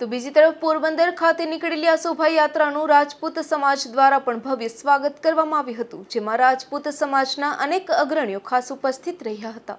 તો બીજી તરફ પોરબંદર ખાતે નીકળેલી આ શોભાયાત્રાનું રાજપૂત સમાજ દ્વારા પણ ભવ્ય સ્વાગત કરવામાં આવ્યું હતું, જેમાં રાજપૂત સમાજના અનેક અગ્રણીઓ ખાસ ઉપસ્થિત રહ્યા હતા.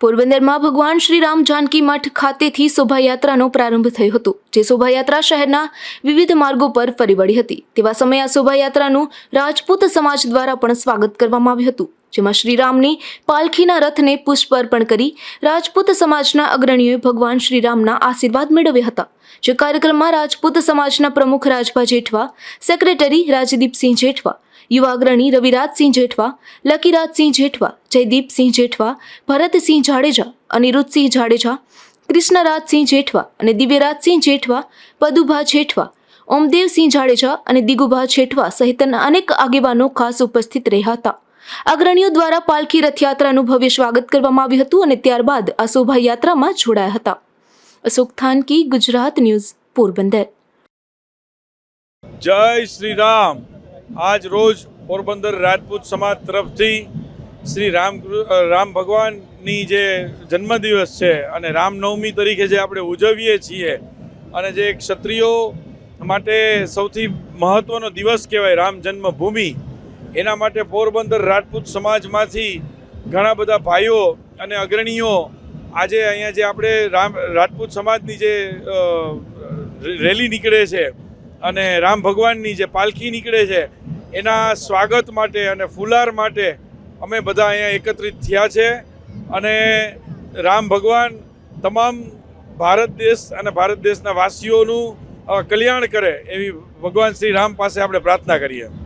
પોરબંદરમાં ભગવાન શ્રી રામ જાનકી મઠ ખાતેથી શોભાયાત્રાનો પ્રારંભ થયો હતો, જે શોભાયાત્રા શહેરના વિવિધ માર્ગો પર ફરી વળી હતી. તેવા સમયે આ શોભાયાત્રાનું રાજપૂત સમાજ દ્વારા પણ સ્વાગત કરવામાં આવ્યું હતું. જેમાં શ્રીરામની પાલખીના રથને પુષ્પ અર્પણ કરી રાજપૂત સમાજના અગ્રણીઓએ ભગવાન શ્રીરામના આશીર્વાદ મેળવ્યા હતા. જે કાર્યક્રમમાં રાજપૂત સમાજના પ્રમુખ રાજભા જેઠવા, સેક્રેટરી રાજદીપસિંહ જેઠવા, યુવા અગ્રણી રવિરાજસિંહ જેઠવા, લકીરાજસિંહ જેઠવા, જયદીપસિંહ જેઠવા, ભરતસિંહ જાડેજા, અનિરુદ્ધસિંહ જાડેજા, કૃષ્ણરાજસિંહ જેઠવા અને દિવ્યરાજસિંહ જેઠવા, પદુભા જેઠવા, ઓમદેવસિંહ જાડેજા અને દિગુભા જેઠવા સહિતના અનેક આગેવાનો ખાસ ઉપસ્થિત રહ્યા હતા. અગ્રણીઓ દ્વારા પાલખી રથયાત્રાનું ભવ્ય સ્વાગત કરવામાં આવ્યું હતું અને ત્યારબાદ આ શોભાયાત્રામાં જોડાયા હતા. અશોક થાનકી, ગુજરાત ન્યૂઝ, પોરબંદર. જય શ્રી રામ આજ રોજ પોરબંદર રાજપૂત સમાજ તરફથી શ્રી રામ રામ ભગવાનની જે જન્મદિવસ છે અને રામનવમી તરીકે જે આપણે ઉજવીએ છીએ અને જે ક્ષત્રિયો માટે સૌથી મહત્ત્વનો દિવસ કહેવાય રામ જન્મભૂમિ એના માટે પોરબંદર રાજપૂત સમાજમાંથી ઘણા બધા ભાઈઓ અને અગ્રણીઓ આજે અહીંયા જે આપણે રામ રાજપૂત સમાજની જે રેલી નીકળે છે અને રામ ભગવાનની જે પાલખી નીકળે છે, એના સ્વાગત માટે અને ફુલાર માટે અમે બધા અહીંયા એકત્રિત થયા છે અને રામ ભગવાન તમામ ભારત દેશ અને ભારત દેશના વાસીઓનું કલ્યાણ કરે એવી ભગવાન શ્રી રામ પાસે આપણે પ્રાર્થના કરીએ.